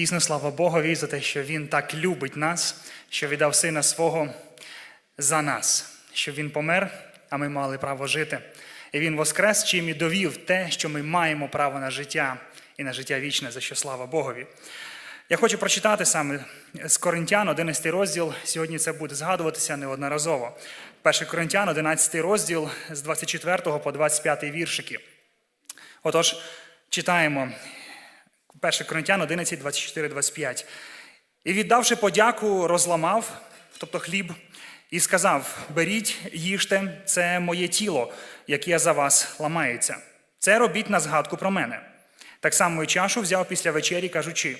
Дійсно, слава Богові за те, що Він так любить нас, що віддав сина свого за нас, що Він помер, а ми мали право жити. І Він воскрес, чим і довів те, що ми маємо право на життя і на життя вічне, за що слава Богові. Я хочу прочитати саме з Коринтян, 11 розділ. Сьогодні це буде згадуватися неодноразово. 1 Коринтян, 11 розділ з 24 по 25 віршики. Отож, читаємо 1 Коринтян 11, 24, 25. І віддавши подяку, розламав, тобто хліб, і сказав: Беріть, їжте, це моє тіло, яке за вас ламається. Це робіть на згадку про мене. Так само і чашу взяв після вечері, кажучи: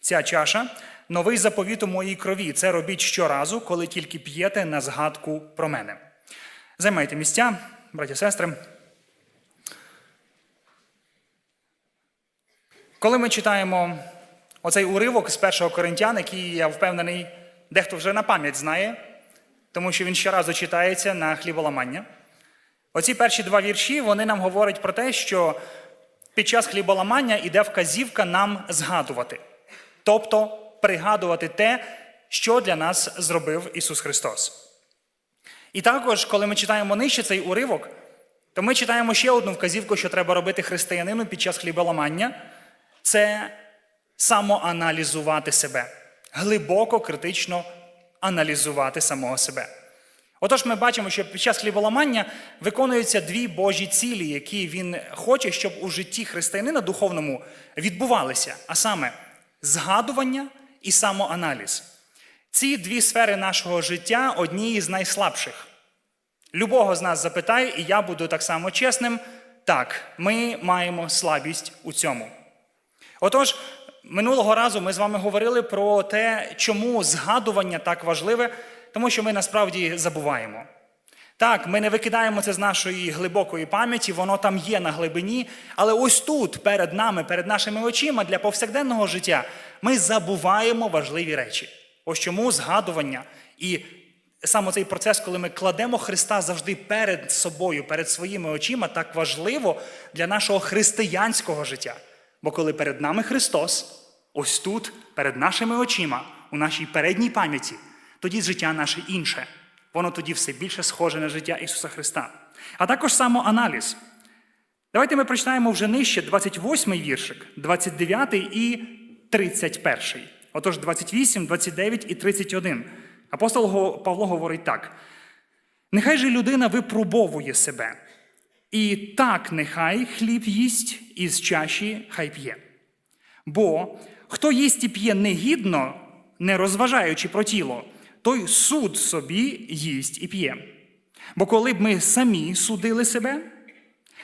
ця чаша новий заповіт у моїй крові. Це робіть щоразу, коли тільки п'єте на згадку про мене. Займайте місця, браті сестри. Коли ми читаємо оцей уривок з першого Коринтян, який я впевнений, дехто вже на пам'ять знає, тому що він щоразу читається на хліболамання. Оці перші два вірші вони нам говорять про те, що під час хліболамання йде вказівка нам згадувати, тобто пригадувати те, що для нас зробив Ісус Христос. І також, коли ми читаємо нижче цей уривок, то ми читаємо ще одну вказівку, що треба робити християнину під час хліболамання це самоаналізувати себе, глибоко, критично аналізувати самого себе. Отож, ми бачимо, що під час хліболамання виконуються дві Божі цілі, які він хоче, щоб у житті християнина духовному відбувалися, а саме згадування і самоаналіз. Ці дві сфери нашого життя одні із найслабших. Любого з нас запитає, і я буду так само чесним. Так, ми маємо слабість у цьому. Отож, минулого разу ми з вами говорили про те, чому згадування так важливе, тому що ми насправді забуваємо. Так, ми не викидаємо це з нашої глибокої пам'яті, воно там є на глибині, але ось тут, перед нами, перед нашими очима для повсякденного життя, ми забуваємо важливі речі. Ось чому згадування і саме цей процес, коли ми кладемо Христа завжди перед собою, перед своїми очима, так важливо для нашого християнського життя. Бо коли перед нами Христос, ось тут, перед нашими очима, у нашій передній пам'яті, тоді життя наше інше. Воно тоді все більше схоже на життя Ісуса Христа. А також самоаналіз. Давайте ми прочитаємо вже нижче 28 віршик, 29 і 31. Отож, 28, 29 і 31. Апостол Павло говорить так: нехай же людина випробовує себе. І так нехай хліб їсть із чаші хай п'є. Бо хто їсть і п'є негідно, не розважаючи про тіло, той суд собі їсть і п'є. Бо коли б ми самі судили себе,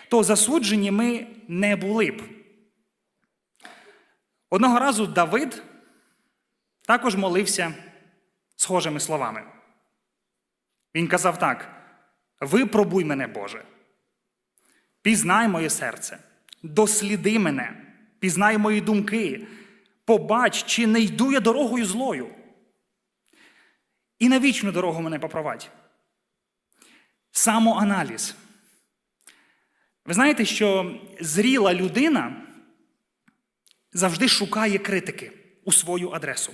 то засуджені ми не були б. Одного разу Давид також молився схожими словами. Він казав так: випробуй мене, Боже. Пізнай моє серце, досліди мене, пізнай мої думки, побач, чи не йду я дорогою злою. І на вічну дорогу мене попровадь. Самоаналіз. Ви знаєте, що зріла людина завжди шукає критики у свою адресу.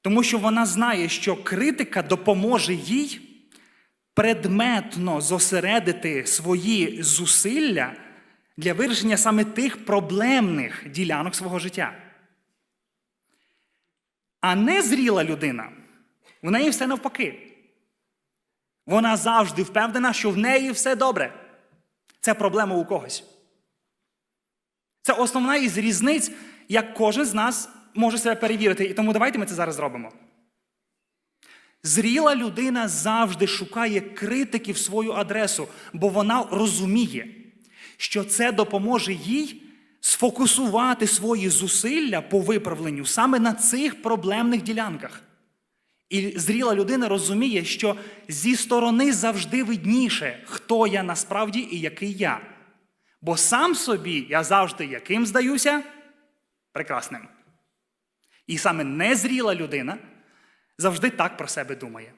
Тому що вона знає, що критика допоможе їй предметно зосередити свої зусилля для вирішення саме тих проблемних ділянок свого життя. А незріла людина, в неї все навпаки. Вона завжди впевнена, що в неї все добре. Це проблема у когось. Це основна із різниць, як кожен з нас може себе перевірити. І тому давайте ми це зараз зробимо. Зріла людина завжди шукає критики в свою адресу, бо вона розуміє, що це допоможе їй сфокусувати свої зусилля по виправленню саме на цих проблемних ділянках. І зріла людина розуміє, що зі сторони завжди видніше, хто я насправді і який я. Бо сам собі я завжди яким здаюся? Прекрасним. І саме незріла людина завжди так про себе думає.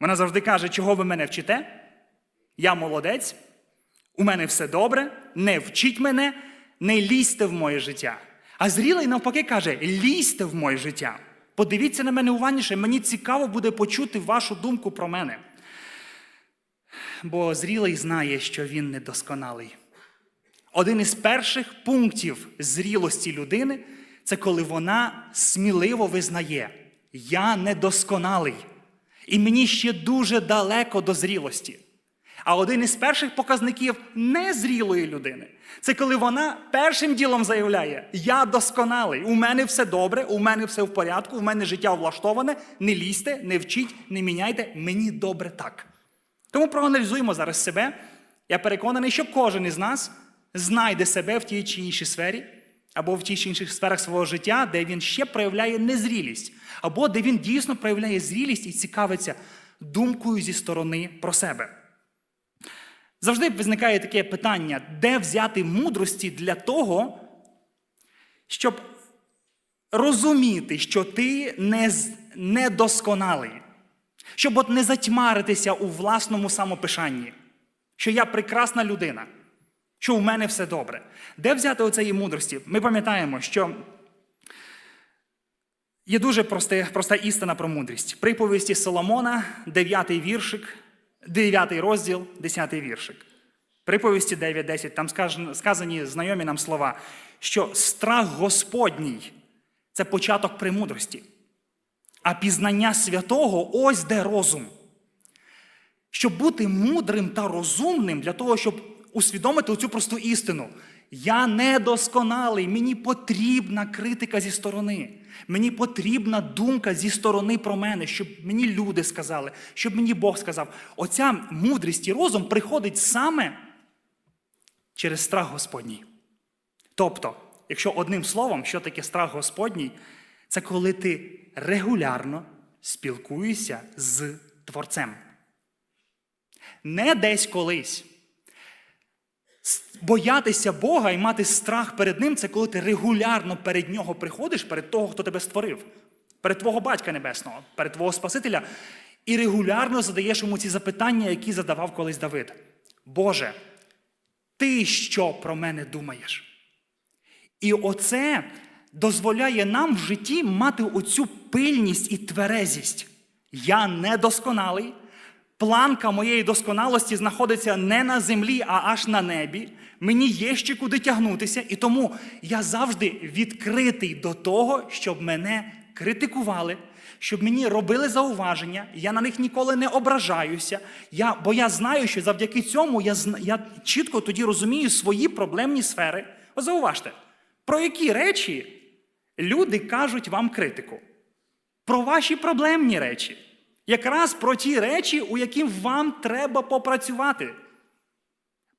Вона завжди каже, чого ви мене вчите? Я молодець, у мене все добре, не вчіть мене, не лізьте в моє життя. А зрілий навпаки каже: лізьте в моє життя. Подивіться на мене уважніше, мені цікаво буде почути вашу думку про мене. Бо зрілий знає, що він недосконалий. Один із перших пунктів зрілості людини це коли вона сміливо визнає: Я недосконалий, і мені ще дуже далеко до зрілості. А один із перших показників незрілої людини це коли вона першим ділом заявляє: Я досконалий, у мене все добре, у мене все в порядку, у мене життя влаштоване, не лізьте, не вчіть, не міняйте, мені добре так. Тому проаналізуємо зараз себе. Я переконаний, що кожен із нас знайде себе в тій чи іншій сфері, або в тій чи інших сферах свого життя, де він ще проявляє незрілість, або де він дійсно проявляє зрілість і цікавиться думкою зі сторони про себе. Завжди виникає таке питання, де взяти мудрості для того, щоб розуміти, що ти недосконалий, щоб от не затьмаритися у власному самопишанні, що я прекрасна людина, що у мене все добре. Де взяти оцеї мудрості? Ми пам'ятаємо, що є дуже просте, проста істина про мудрість. Приповісті Соломона, 9 віршик, 9 розділ, 10 віршик. Приповісті 9.10, там сказані знайомі нам слова, що страх Господній це початок премудрості, а пізнання святого ось де розум. Щоб бути мудрим та розумним для того, щоб усвідомити цю просту істину. Я недосконалий, мені потрібна критика зі сторони. Мені потрібна думка зі сторони про мене, щоб мені люди сказали, щоб мені Бог сказав. Оця мудрість і розум приходить саме через страх Господній. Тобто, якщо одним словом, що таке страх Господній, це коли ти регулярно спілкуєшся з Творцем. Не десь колись. Боятися Бога і мати страх перед Ним це коли ти регулярно перед Нього приходиш, перед того, хто тебе створив, перед Твого Батька Небесного, перед Твого Спасителя, і регулярно задаєш йому ці запитання, які задавав колись Давид. Боже, ти що про мене думаєш? І оце дозволяє нам в житті мати оцю пильність і тверезість. Я недосконалий. Планка моєї досконалості знаходиться не на землі, а аж на небі. Мені є ще куди тягнутися, і тому я завжди відкритий до того, щоб мене критикували, щоб мені робили зауваження. Я на них ніколи не ображаюся. Я, бо я знаю, що завдяки цьому я, я чітко тоді розумію свої проблемні сфери. От зауважте, про які речі люди кажуть вам критику? Про ваші проблемні речі. Якраз про ті речі, у які вам треба попрацювати.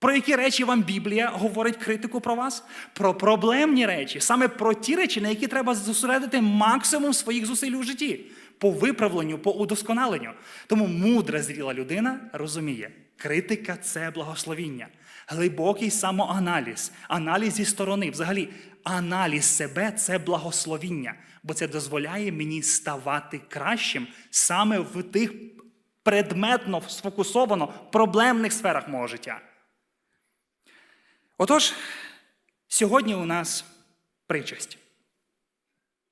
Про які речі вам Біблія говорить критику про вас? Про проблемні речі, саме про ті речі, на які треба зосередити максимум своїх зусиль у житті, по виправленню, по удосконаленню. Тому мудра зріла людина розуміє, критика це благословіння, глибокий самоаналіз, аналіз зі сторони. Взагалі, аналіз себе це благословіння, бо це дозволяє мені ставати кращим саме в тих предметно сфокусовано проблемних сферах мого життя. Отож, сьогодні у нас причасть.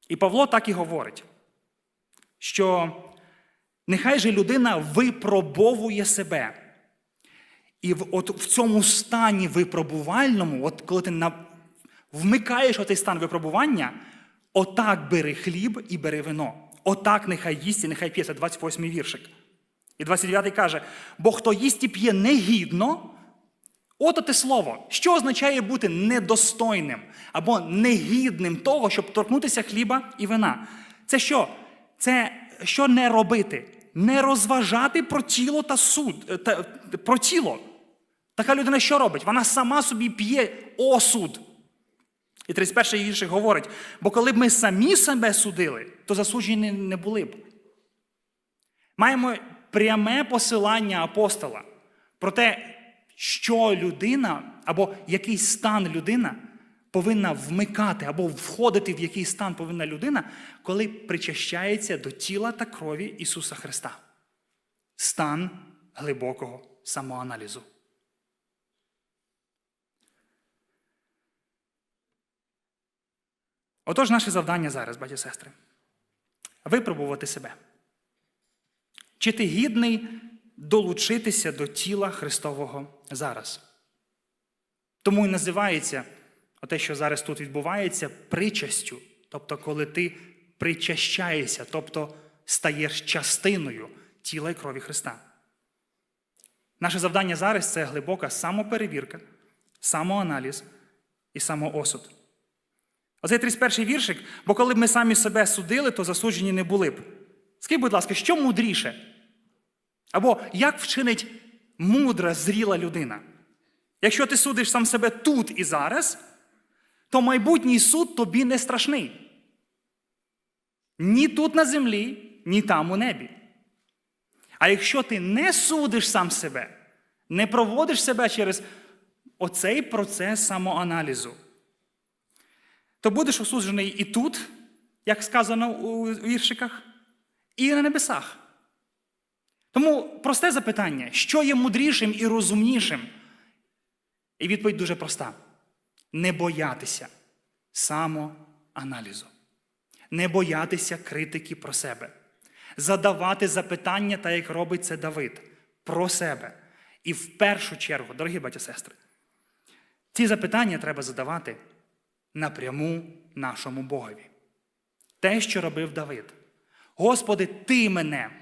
І Павло так і говорить, що нехай же людина випробовує себе. І в, от в цьому стані випробувальному, от коли ти вмикаєш отей стан випробування, отак бери хліб і бери вино. Отак нехай їсть і нехай п'є. Це 28 віршик. І 29 й каже: бо хто їсть і п'є негідно, Ото те слово, що означає бути недостойним або негідним того, щоб торкнутися хліба і вина. Це що? Це що не робити? Не розважати про тіло та суд, е, та, про тіло. Така людина що робить? Вона сама собі п'є осуд. І 31 віршик говорить: бо коли б ми самі себе судили, то засуджені не були б. Маємо пряме посилання апостола про те, що людина або який стан людина повинна вмикати, або входити в який стан повинна людина, коли причащається до тіла та крові Ісуса Христа. Стан глибокого самоаналізу. Отож, наше завдання зараз, батьки і сестри, випробувати себе. Чи ти гідний долучитися до тіла Христового зараз? Тому і називається те, що зараз тут відбувається, причастю. Тобто, коли ти причащаєшся, тобто стаєш частиною тіла і крові Христа. Наше завдання зараз це глибока самоперевірка, самоаналіз і самоосуд. Оцей 31 віршик, бо коли б ми самі себе судили, то засуджені не були б. Скажіть, будь ласка, що мудріше? Або як вчинить мудра, зріла людина? Якщо ти судиш сам себе тут і зараз, то майбутній суд тобі не страшний. Ні тут на землі, ні там у небі. А якщо ти не судиш сам себе, не проводиш себе через оцей процес самоаналізу, то будеш осуджений і тут, як сказано у віршиках, і на небесах. Тому просте запитання, що є мудрішим і розумнішим? І відповідь дуже проста: не боятися самоаналізу, не боятися критики про себе, задавати запитання, так як робить це Давид, про себе. І в першу чергу, дорогі і сестри, ці запитання треба задавати напряму нашому Богові. Те, що робив Давид. Господи, ти мене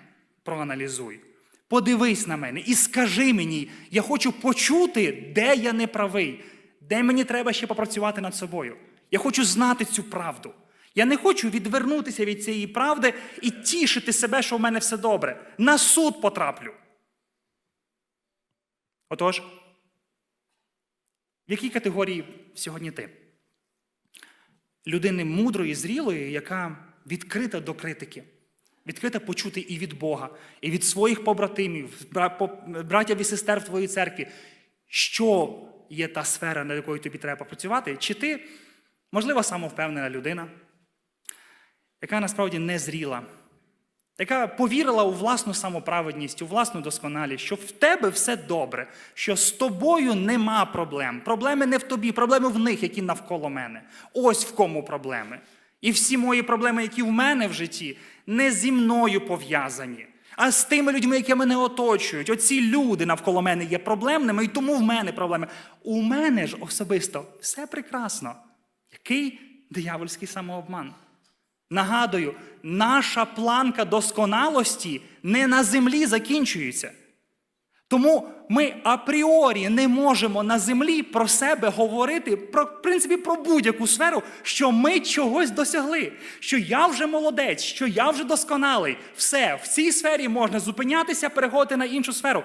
проаналізуй. Подивись на мене і скажи мені, я хочу почути, де я не правий, де мені треба ще попрацювати над собою. Я хочу знати цю правду. Я не хочу відвернутися від цієї правди і тішити себе, що в мене все добре. На суд потраплю. Отож, в якій категорії сьогодні ти? Людини мудрої, зрілої, яка відкрита до критики, відкрита почути і від Бога, і від своїх побратимів, братів і сестер в твоїй церкві, що є та сфера, над якою тобі треба попрацювати, чи ти, можливо, самовпевнена людина, яка насправді не зріла, яка повірила у власну самоправедність, у власну досконалість, що в тебе все добре, що з тобою нема проблем. Проблеми не в тобі, проблеми в них, які навколо мене. Ось в кому проблеми. І всі мої проблеми, які в мене в житті, не зі мною пов'язані, а з тими людьми, які мене оточують. Оці люди навколо мене є проблемними, і тому в мене проблеми. У мене ж особисто все прекрасно. Який диявольський самообман? Нагадую, наша планка досконалості не на землі закінчується. Тому ми апріорі не можемо на землі про себе говорити, про, в принципі, про будь-яку сферу, що ми чогось досягли, що я вже молодець, що я вже досконалий. Все, в цій сфері можна зупинятися, переходити на іншу сферу.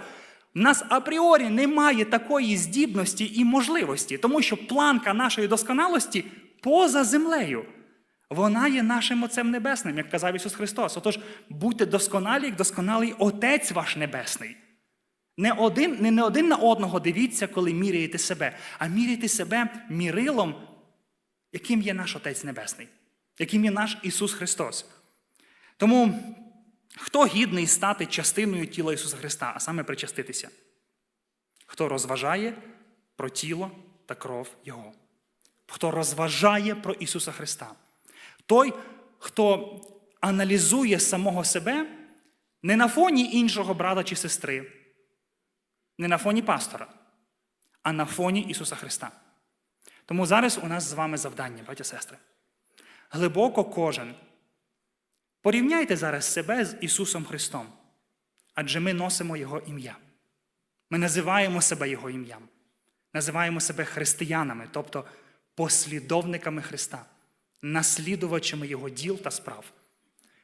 У нас апріорі немає такої здібності і можливості, тому що планка нашої досконалості поза землею. Вона є нашим Отцем Небесним, як казав Ісус Христос. Отож, будьте досконалі, як досконалий Отець ваш Небесний. Не один, не, не один на одного дивіться, коли міряєте себе, а міряйте себе мірилом, яким є наш Отець Небесний, яким є наш Ісус Христос. Тому хто гідний стати частиною тіла Ісуса Христа, а саме причаститися? Хто розважає про тіло та кров Його? Хто розважає про Ісуса Христа? Той, хто аналізує самого себе не на фоні іншого брата чи сестри, не на фоні пастора, а на фоні Ісуса Христа. Тому зараз у нас з вами завдання, браті сестри. Глибоко кожен. Порівняйте зараз себе з Ісусом Христом, адже ми носимо Його ім'я. Ми називаємо себе Його ім'ям, називаємо себе християнами, тобто послідовниками Христа наслідувачами Його діл та справ.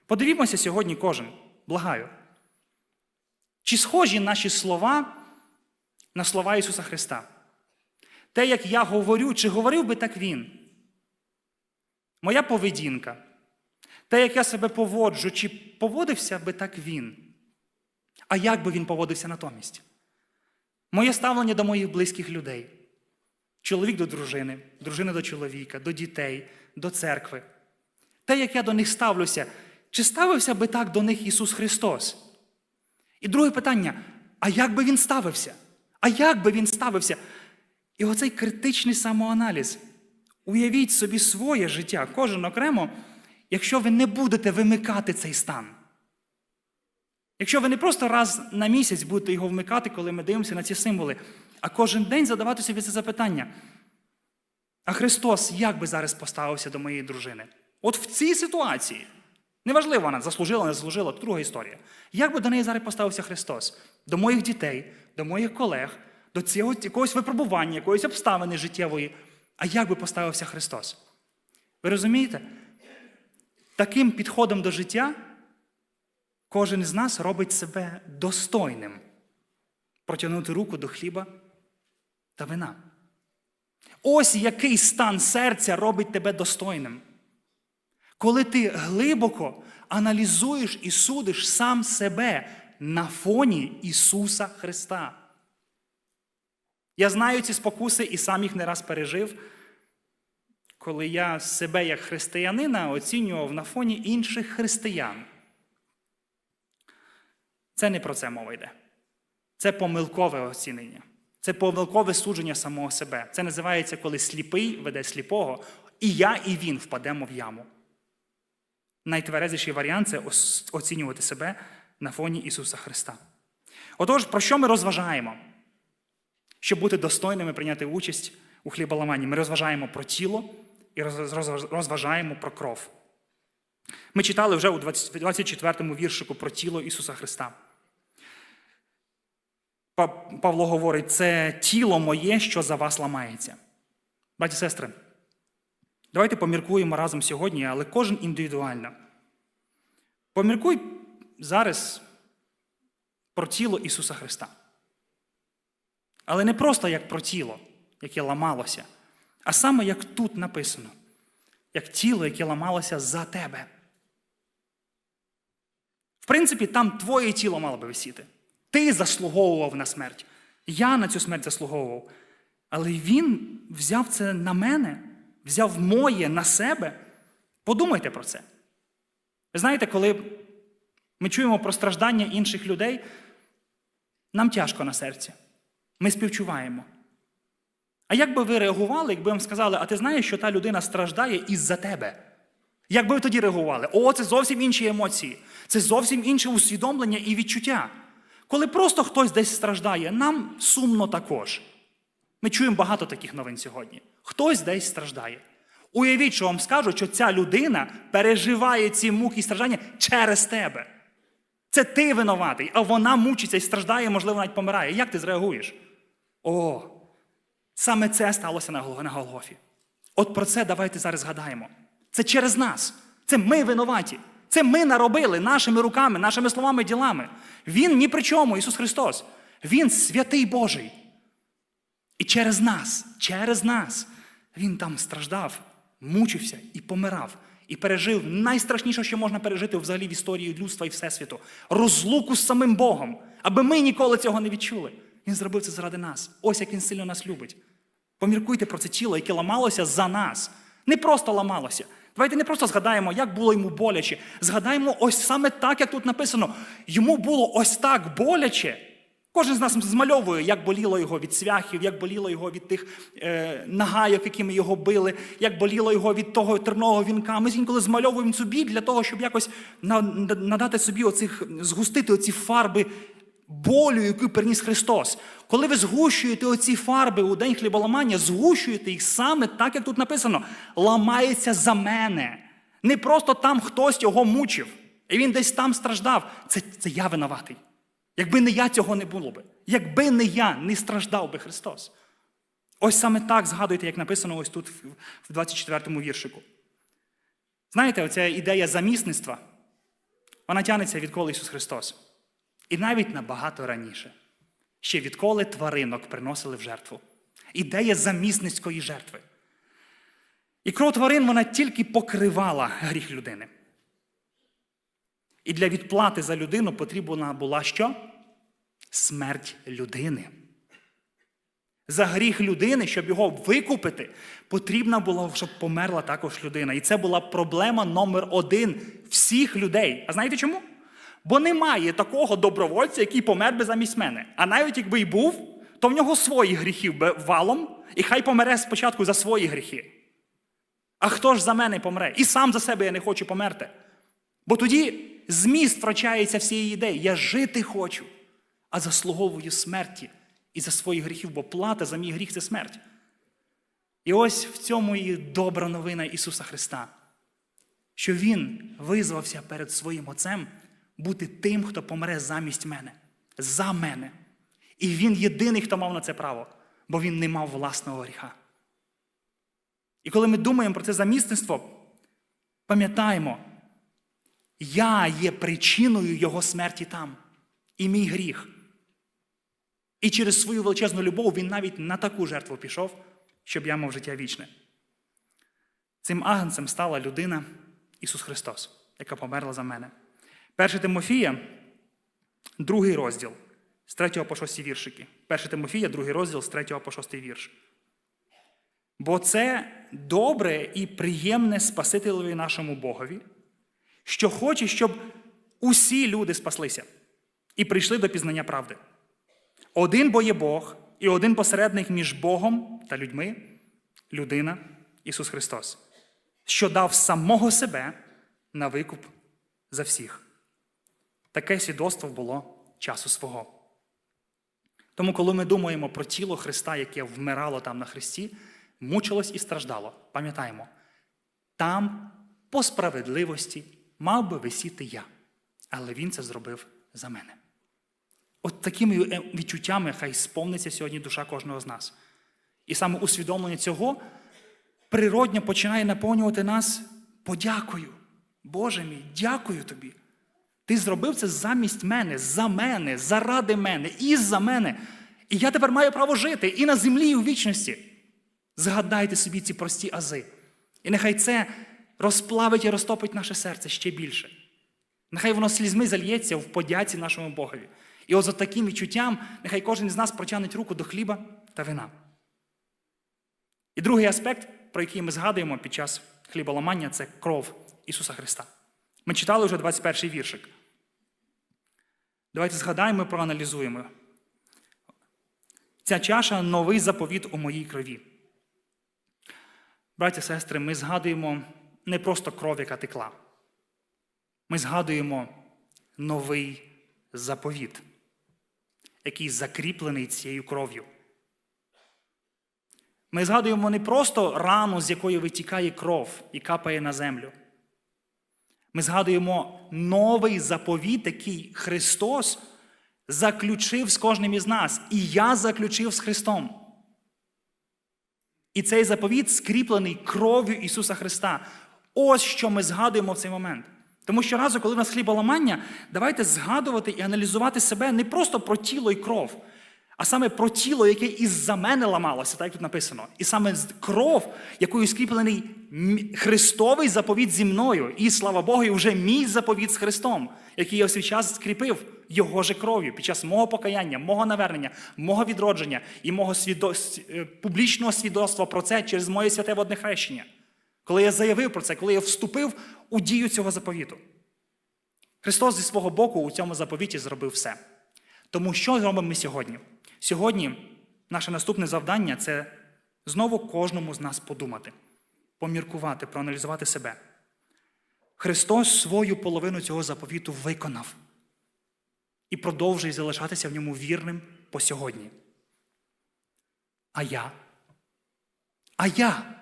Подивімося сьогодні кожен, благаю. Чи схожі наші слова на слова Ісуса Христа? Те, як я говорю, чи говорив би так Він? Моя поведінка, те, як я себе поводжу, чи поводився би так Він? А як би він поводився натомість? Моє ставлення до моїх близьких людей. Чоловік до дружини, дружина до чоловіка, до дітей, до церкви. Те, як я до них ставлюся, чи ставився би так до них Ісус Христос? І друге питання: а як би Він ставився? А як би він ставився? І оцей критичний самоаналіз. Уявіть собі своє життя, кожен окремо, якщо ви не будете вимикати цей стан. Якщо ви не просто раз на місяць будете його вмикати, коли ми дивимося на ці символи, а кожен день задавати собі це запитання. А Христос як би зараз поставився до моєї дружини? От в цій ситуації. Неважливо, вона заслужила, не заслужила, це друга історія. Як би до неї зараз поставився Христос? До моїх дітей, до моїх колег, до цього якогось випробування, якоїсь обставини життєвої. А як би поставився Христос? Ви розумієте? Таким підходом до життя кожен з нас робить себе достойним протягнути руку до хліба та вина. Ось який стан серця робить тебе достойним. Коли ти глибоко аналізуєш і судиш сам себе на фоні Ісуса Христа. Я знаю ці спокуси і сам їх не раз пережив, коли я себе як християнина оцінював на фоні інших християн. Це не про це мова йде. Це помилкове оцінення. Це помилкове судження самого себе. Це називається, коли сліпий веде сліпого, і я, і він впадемо в яму. Найтверезіший варіант це оцінювати себе на фоні Ісуса Христа. Отож, про що ми розважаємо? Щоб бути достойними прийняти участь у хліболаманні, ми розважаємо про тіло і розважаємо про кров. Ми читали вже у 24 му віршику про тіло Ісуса Христа. Павло говорить, це тіло моє, що за вас ламається. Браті і сестри, давайте поміркуємо разом сьогодні, але кожен індивідуально. Поміркуй зараз про тіло Ісуса Христа. Але не просто як про тіло, яке ламалося, а саме як тут написано, як тіло, яке ламалося за тебе. В принципі, там твоє тіло мало би висіти. Ти заслуговував на смерть. Я на цю смерть заслуговував. Але він взяв це на мене, взяв моє на себе. Подумайте про це. Ви знаєте, коли ми чуємо про страждання інших людей, нам тяжко на серці. Ми співчуваємо. А як би ви реагували, якби вам сказали, а ти знаєш, що та людина страждає із-за тебе? Як би ви тоді реагували? О, це зовсім інші емоції, це зовсім інше усвідомлення і відчуття. Коли просто хтось десь страждає, нам сумно також. Ми чуємо багато таких новин сьогодні. Хтось десь страждає. Уявіть, що вам скажуть, що ця людина переживає ці муки і страждання через тебе. Це ти винуватий, а вона мучиться і страждає, можливо, навіть помирає. Як ти зреагуєш? О, саме це сталося на Голгофі. От про це давайте зараз згадаємо. Це через нас. Це ми винуваті. Це ми наробили нашими руками, нашими словами, ділами. Він ні при чому, Ісус Христос. Він святий Божий. І через нас, через нас, Він там страждав, мучився і помирав. І пережив найстрашніше, що можна пережити взагалі в історії людства і Всесвіту розлуку з самим Богом, аби ми ніколи цього не відчули. Він зробив це заради нас. Ось як він сильно нас любить. Поміркуйте про це тіло, яке ламалося за нас. Не просто ламалося. Давайте не просто згадаємо, як було йому боляче. Згадаємо ось саме так, як тут написано. Йому було ось так боляче. Кожен з нас змальовує, як боліло його від свяхів, як боліло його від тих е, нагайок, якими його били, як боліло його від того терного вінка. Ми інколи змальовуємо біль для того, щоб якось надати собі оцих, згустити оці фарби болю, яку переніс Христос. Коли ви згущуєте оці фарби у день хліболамання, згущуєте їх саме так, як тут написано, ламається за мене. Не просто там хтось його мучив, і він десь там страждав. Це, Це я винуватий. Якби не я, цього не було би. Якби не я, не страждав би Христос. Ось саме так згадуйте, як написано ось тут, в 24 му віршику. Знаєте, оця ідея замісництва, вона тянеться відколи Ісус Христос. І навіть набагато раніше. Ще відколи тваринок приносили в жертву. Ідея замісницької жертви. І кров тварин вона тільки покривала гріх людини. І для відплати за людину потрібна була що? Смерть людини. За гріх людини, щоб його викупити, потрібно було, щоб померла також людина. І це була проблема номер один всіх людей. А знаєте чому? Бо немає такого добровольця, який помер би замість мене. А навіть якби й був, то в нього свої гріхи валом, і хай помере спочатку за свої гріхи. А хто ж за мене помре? І сам за себе я не хочу померти. Бо тоді зміст втрачається всієї ідеї. Я жити хочу, а заслуговую смерті і за своїх гріхів, бо плата за мій гріх це смерть. І ось в цьому і добра новина Ісуса Христа, що Він визвався перед своїм Отцем бути тим, хто помре замість мене, за мене. І Він єдиний, хто мав на це право, бо Він не мав власного гріха. І коли ми думаємо про це замісництво, пам'ятаємо, я є причиною Його смерті там, і мій гріх. І через свою величезну любов він навіть на таку жертву пішов, щоб я мав життя вічне. Цим агнцем стала людина Ісус Христос, яка померла за мене. 1 Тимофія, другий розділ з 3 по 6 віршики. 1 Тимофія, другий розділ з 3 по 6 вірш. Бо це добре і приємне Спасителеві нашому Богові, що хоче, щоб усі люди спаслися і прийшли до пізнання правди. Один бо є Бог і один посередник між Богом та людьми людина Ісус Христос, що дав самого себе на викуп за всіх. Таке свідоцтво було часу свого. Тому, коли ми думаємо про тіло Христа, яке вмирало там на Христі, мучилось і страждало, пам'ятаємо, там по справедливості мав би висіти я, але Він це зробив за мене. От такими е, відчуттями хай сповниться сьогодні душа кожного з нас. І саме усвідомлення цього природньо починає наповнювати нас подякою. Боже мій, дякую тобі. Ти зробив це замість мене, за мене, заради мене, і за мене. І я тепер маю право жити і на землі, і у вічності. Згадайте собі ці прості ази. І нехай це розплавить і розтопить наше серце ще більше. Нехай воно слізьми зальється в подяці нашому Богові. І от за таким відчуттям, нехай кожен з нас протягнеть руку до хліба та вина. І другий аспект, про який ми згадуємо під час хліболамання, це кров Ісуса Христа. Ми читали вже 21 віршик. Давайте згадаємо і проаналізуємо. Ця чаша новий заповіт у моїй крові. Браті і сестри, ми згадуємо не просто кров, яка текла. Ми згадуємо новий заповіт, який закріплений цією кров'ю. Ми згадуємо не просто рану, з якої витікає кров і капає на землю. Ми згадуємо новий заповіт, який Христос заключив з кожним із нас, і я заключив з Христом. І цей заповіт скріплений кров'ю Ісуса Христа. Ось що ми згадуємо в цей момент. Тому що разу, коли в нас хліболамання, давайте згадувати і аналізувати себе не просто про тіло і кров, а саме про тіло, яке із-за мене ламалося, так як тут написано. І саме кров, якою скріплений Христовий заповіт зі мною. І слава Богу, і вже мій заповіт з Христом, який я в свій час скріпив його же кров'ю під час мого покаяння, мого навернення, мого відродження і мого свідо... публічного свідоцтва про це через моє святе водне хрещення. Коли я заявив про це, коли я вступив у дію цього заповіту. Христос зі свого боку у цьому заповіті зробив все. Тому що зробимо ми сьогодні? Сьогодні наше наступне завдання це знову кожному з нас подумати, поміркувати, проаналізувати себе. Христос свою половину цього заповіту виконав і продовжує залишатися в ньому вірним по сьогодні. А я? А я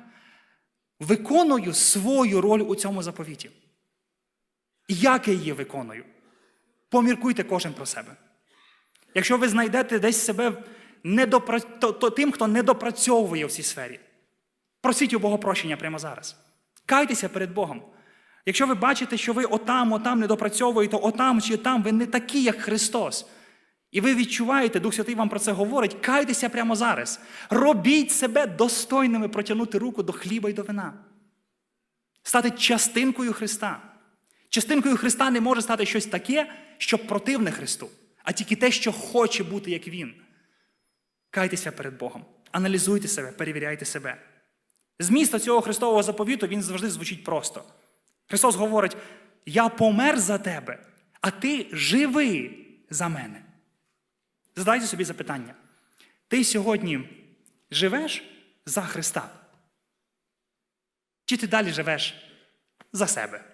виконую свою роль у цьому заповіті. Як я її виконую? Поміркуйте кожен про себе. Якщо ви знайдете десь себе недопра... то, то тим, хто не допрацьовує в цій сфері, просіть у Бога прощення прямо зараз. Кайтеся перед Богом. Якщо ви бачите, що ви отам, отам не допрацьовуєте, отам чи там, ви не такі, як Христос. І ви відчуваєте, Дух Святий вам про це говорить, кайтеся прямо зараз. Робіть себе достойними протягнути руку до хліба і до вина. Стати частинкою Христа. Частинкою Христа не може стати щось таке, що противне Христу, а тільки те, що хоче бути, як Він. Кайтеся перед Богом, аналізуйте себе, перевіряйте себе. Зміст цього Христового заповіту він завжди звучить просто. Христос говорить: Я помер за тебе, а ти живий за мене. Задайте собі запитання. Ти сьогодні живеш за Христа? Чи ти далі живеш за себе?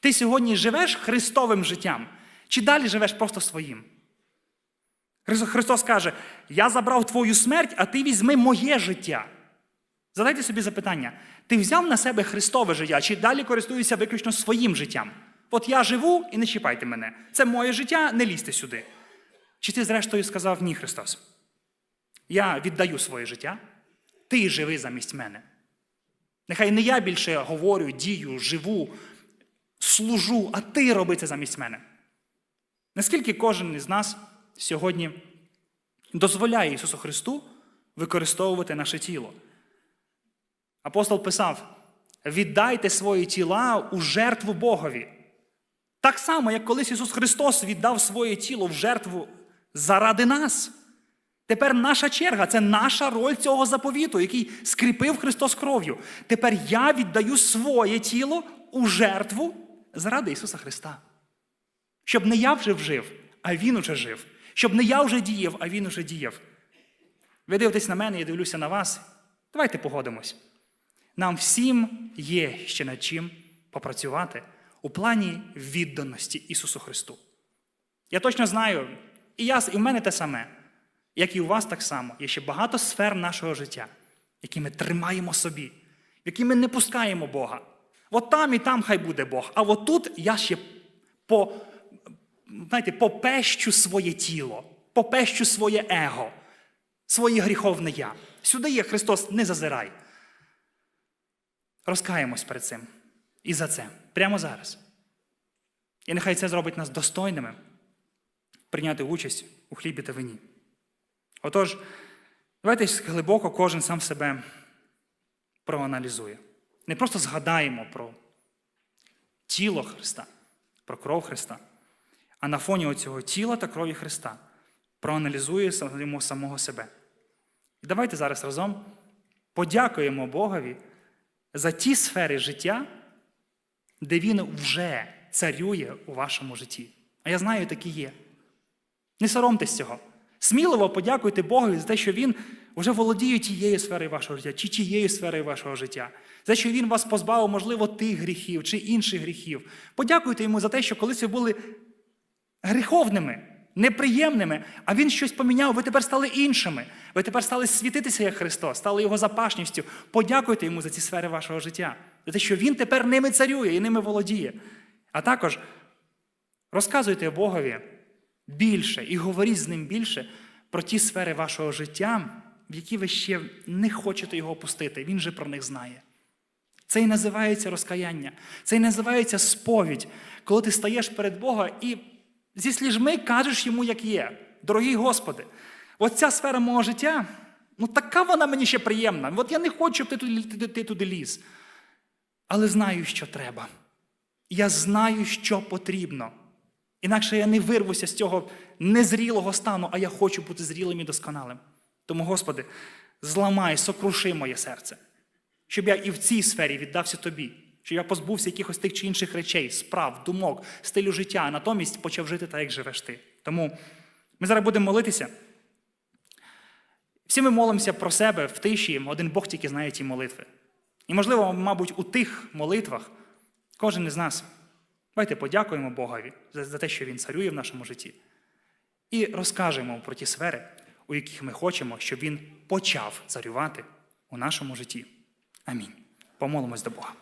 Ти сьогодні живеш Христовим життям, чи далі живеш просто своїм? Христос- каже: Я забрав твою смерть, а ти візьми моє життя. Задайте собі запитання: ти взяв на себе Христове життя, чи далі користуєшся виключно своїм життям? От я живу і не чіпайте мене. Це моє життя, не лізьте сюди. Чи ти, зрештою, сказав ні, Христос? Я віддаю своє життя, ти живи замість мене. Нехай не я більше говорю, дію, живу, служу, а ти роби це замість мене. Наскільки кожен із нас сьогодні дозволяє Ісусу Христу використовувати наше тіло? Апостол писав: віддайте свої тіла у жертву Богові. Так само, як колись Ісус Христос віддав своє тіло в жертву заради нас. Тепер наша черга це наша роль цього заповіту, який скріпив Христос кров'ю. Тепер я віддаю своє тіло у жертву заради Ісуса Христа. Щоб не я вже вжив, а Він уже жив. Щоб не я вже діяв, а Він уже діяв. Ви дивитесь на мене, я дивлюся на вас. Давайте погодимось. Нам всім є ще над чим попрацювати у плані відданості Ісусу Христу. Я точно знаю, і, я, і в мене те саме, як і у вас так само, є ще багато сфер нашого життя, які ми тримаємо собі, які ми не пускаємо Бога. От там і там хай буде Бог, а от тут я ще по, знаєте, попещу своє тіло, попещу своє его, своє гріховне я. Сюди є Христос, не зазирай. Розкаємось перед цим і за це прямо зараз. І нехай це зробить нас достойними прийняти участь у хлібі та вині. Отож, давайте глибоко кожен сам себе проаналізує. Не просто згадаємо про тіло Христа, про кров Христа, а на фоні цього тіла та крові Христа проаналізуємо самого себе. І давайте зараз разом подякуємо Богові за ті сфери життя, де Він вже царює у вашому житті. А я знаю, такі є. Не соромтесь цього. Сміливо подякуйте Богові за те, що Він вже володіє тією сферою вашого життя, чи тією сферою вашого життя, за те, що Він вас позбавив, можливо, тих гріхів чи інших гріхів. Подякуйте йому за те, що колись ви були гріховними, неприємними, а Він щось поміняв, ви тепер стали іншими. Ви тепер стали світитися як Христос, стали Його запашністю. Подякуйте йому за ці сфери вашого життя, за те, що Він тепер ними царює і ними володіє. А також розказуйте Богові більше і говоріть з ним більше про ті сфери вашого життя, в які ви ще не хочете його опустити. Він же про них знає. Це і називається розкаяння, це і називається сповідь, коли ти стаєш перед Бога і зі сліжми кажеш йому, як є. Дорогий Господи, от ця сфера мого життя, ну така вона мені ще приємна. От я не хочу, щоб ти туди, ти, ти туди ліз. Але знаю, що треба. Я знаю, що потрібно. Інакше я не вирвуся з цього незрілого стану, а я хочу бути зрілим і досконалим. Тому, Господи, зламай, сокруши моє серце, щоб я і в цій сфері віддався Тобі, щоб я позбувся якихось тих чи інших речей, справ, думок, стилю життя, а натомість почав жити так, як живеш ти. Тому ми зараз будемо молитися. Всі ми молимося про себе в тиші, один Бог тільки знає ті молитви. І, можливо, мабуть, у тих молитвах кожен із нас. Давайте подякуємо Богові за, те, що Він царює в нашому житті. І розкажемо про ті сфери, у яких ми хочемо, щоб Він почав царювати у нашому житті. Амінь. Помолимось до Бога.